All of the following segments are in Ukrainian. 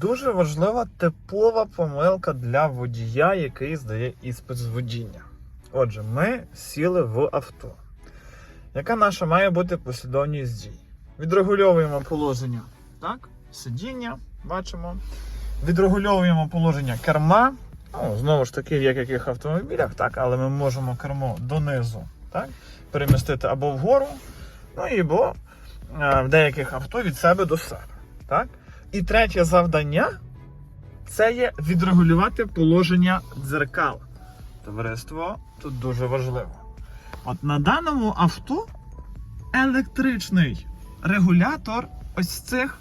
дуже важлива типова помилка для водія, який здає іспит з водіння. Отже, ми сіли в авто. Яка наша має бути послідовність дій? Відрегульовуємо положення так, сидіння, бачимо. Відрегульовуємо положення керма. Ну, знову ж таки, як в яких автомобілях, так, але ми можемо кермо донизу так, перемістити або вгору, ну і або е, в деяких авто від себе до себе. Так? І третє завдання це є відрегулювати положення дзеркал. Товариство тут дуже важливо. От на даному авто електричний регулятор ось цих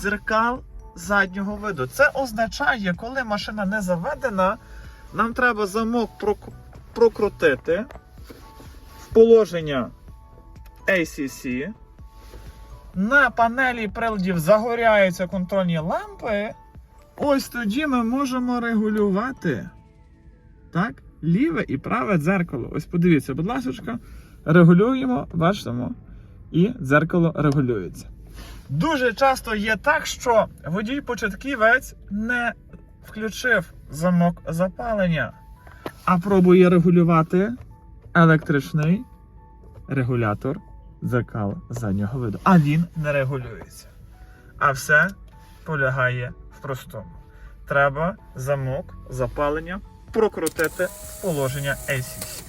дзеркал заднього виду. Це означає, коли машина не заведена, нам треба замок прокрутити в положення ACC. На панелі приладів загоряються контрольні лампи. Ось тоді ми можемо регулювати так, ліве і праве дзеркало. Ось подивіться, будь ласка, регулюємо, бачимо, і дзеркало регулюється. Дуже часто є так, що водій-початківець не включив замок запалення, а пробує регулювати електричний регулятор дзеркал заднього виду. А він не регулюється. А все полягає в простому. Треба замок запалення прокрутити в положення ACC.